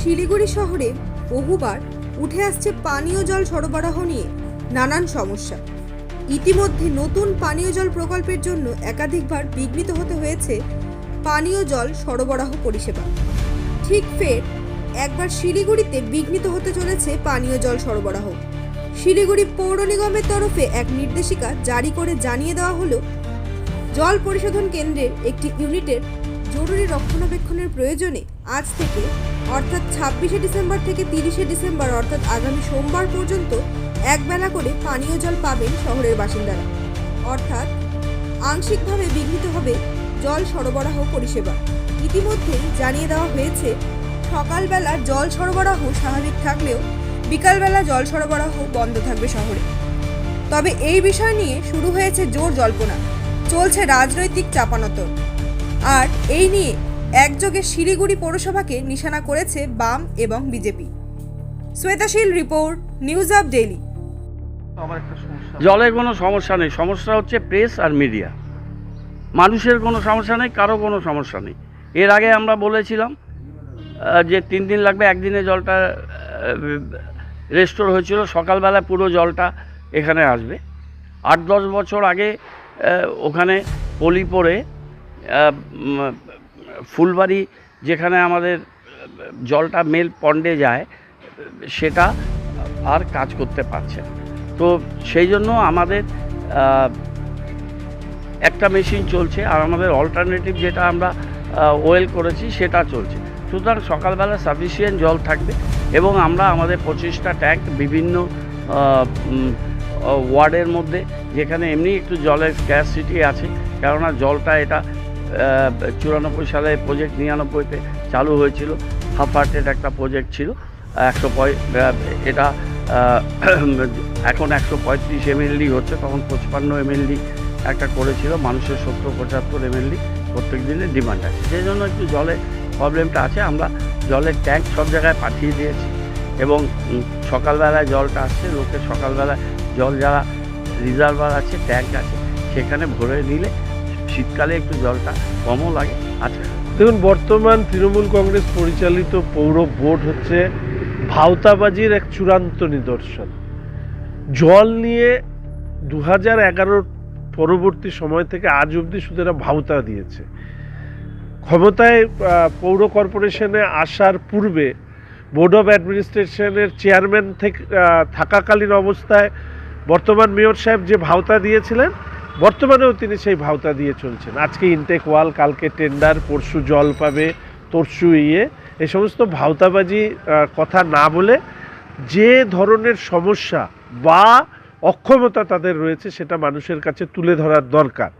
শিলিগুড়ি শহরে বহুবার উঠে আসছে পানীয় জল সরবরাহ নিয়ে নানান সমস্যা। ইতিমধ্যে নতুন পানীয় জল প্রকল্পের জন্য একাধিকবার বিঘ্নিত হতে হয়েছে পানীয় জল সরবরাহ পরিষেবা। ঠিক ফের একবার শিলিগুড়িতে বিঘ্নিত হতে চলেছে পানীয় জল সরবরাহ। শিলিগুড়ি পৌর নিগমের তরফে এক নির্দেশিকা জারি করে জানিয়ে দেওয়া হলো, জল পরিশোধন কেন্দ্রের একটি ইউনিটের জরুরি রক্ষণাবেক্ষণের প্রয়োজনে আজ থেকে, অর্থাৎ ছাব্বিশে ডিসেম্বর থেকে তিরিশে ডিসেম্বর, অর্থাৎ আগামী সোমবার পর্যন্ত একবেলা করে পানীয় জল পাবেন শহরের বাসিন্দারা। অর্থাৎ আংশিকভাবে বিঘ্নিত হবে জল সরবরাহ পরিষেবা। ইতিমধ্যেই জানিয়ে দেওয়া হয়েছে, সকালবেলা জল সরবরাহ স্বাভাবিক থাকলেও বিকালবেলা জল সরবরাহ বন্ধ থাকবে শহরে। তবে এই বিষয় নিয়ে শুরু হয়েছে জোর জল্পনা। চলছে রাজনৈতিক চাপানতর। আর এই নিয়ে একযোগে শিলিগুড়ি পৌরসভাকে নিশানা করেছে বাম এবং BJP. Shwetashil report news up daily. আমার একটা সমস্যা জলের কোনো সমস্যা নেই। সমস্যা হচ্ছে প্রেস আর মিডিয়া। মানুষের কোনো সমস্যা নেই কারও কোনো সমস্যা নেই। এর আগে আমরা বলেছিলাম যে তিন দিন লাগবে একদিনে জলটা রেস্টোর হয়েছিল। সকালবেলা পুরো জলটা এখানে আসবে। আট দশ বছর আগে ওখানে পলি পড়ে ফুলবাড়ি যেখানে আমাদের জলটা মেল পন্ডে যায়, সেটা আর কাজ করতে পারছে তো সেই জন্য আমাদের একটা মেশিন চলছে আর আমাদের অল্টারনেটিভ যেটা আমরা ওয়েল করেছি সেটা চলছে। সুতরাং সকালবেলা সাফিসিয়েন্ট জল থাকবে এবং আমরা আমাদের পঁচিশটা ট্যাঙ্ক বিভিন্ন ওয়ার্ডের মধ্যে যেখানে এমনি একটু জলের স্ক্যাসিটি আছে, কেননা জলটা এটা চুরানব্বই সালে প্রজেক্ট নিরানব্বইতে চালু হয়েছিল। হাফ হার্টেড একটা প্রজেক্ট ছিল। একশো এটা এখন একশো পঁয়ত্রিশ এমএলডি হচ্ছে। তখন পঁচপান্ন এমএলডি একটা করেছিল। মানুষের সত্তর পঁচাত্তর এমএলডি প্রত্যেক দিনের ডিমান্ড আছে। সেই জন্য একটু জলের প্রবলেমটা আছে। আমরা জলের ট্যাঙ্ক সব জায়গায় পাঠিয়ে দিয়েছি এবং সকালবেলায় জলটা আসছে। লোকের সকালবেলায় জল যারা রিজার্ভার আছে ট্যাঙ্ক আছে, সেখানে ভরে নিলে শীতকালে একটু জলটা কমও লাগে। আচ্ছা দেখুন, বর্তমান তৃণমূল কংগ্রেস পরিচালিত পৌর বোর্ড হচ্ছে ভাওতাবাজির এক চূড়ান্ত নিদর্শন। জল নিয়ে দু হাজার পরবর্তী সময় থেকে আজ অবধি শুধু এরা ভাওতা দিয়েছে। ক্ষমতায় পৌর কর্পোরেশনে আসার পূর্বে বোর্ড অফ অ্যাডমিনিস্ট্রেশনের চেয়ারম্যান থেকে থাকাকালীন অবস্থায় বর্তমান মেয়র সাহেব যে ভাওতা দিয়েছিলেন বর্তমানেও তিনি সেই ভাওতা দিয়ে চলছেন। আজকে ইনটেক ওয়াল কালকে টেন্ডার পরশু জল পাবে, তরশু ইয়ে। এই সমস্ত ভাওতাবাজি কথা না বলে যে ধরনের সমস্যা বা অক্ষমতা তাদের রয়েছে, সেটা মানুষের কাছে তুলে ধরার দরকার।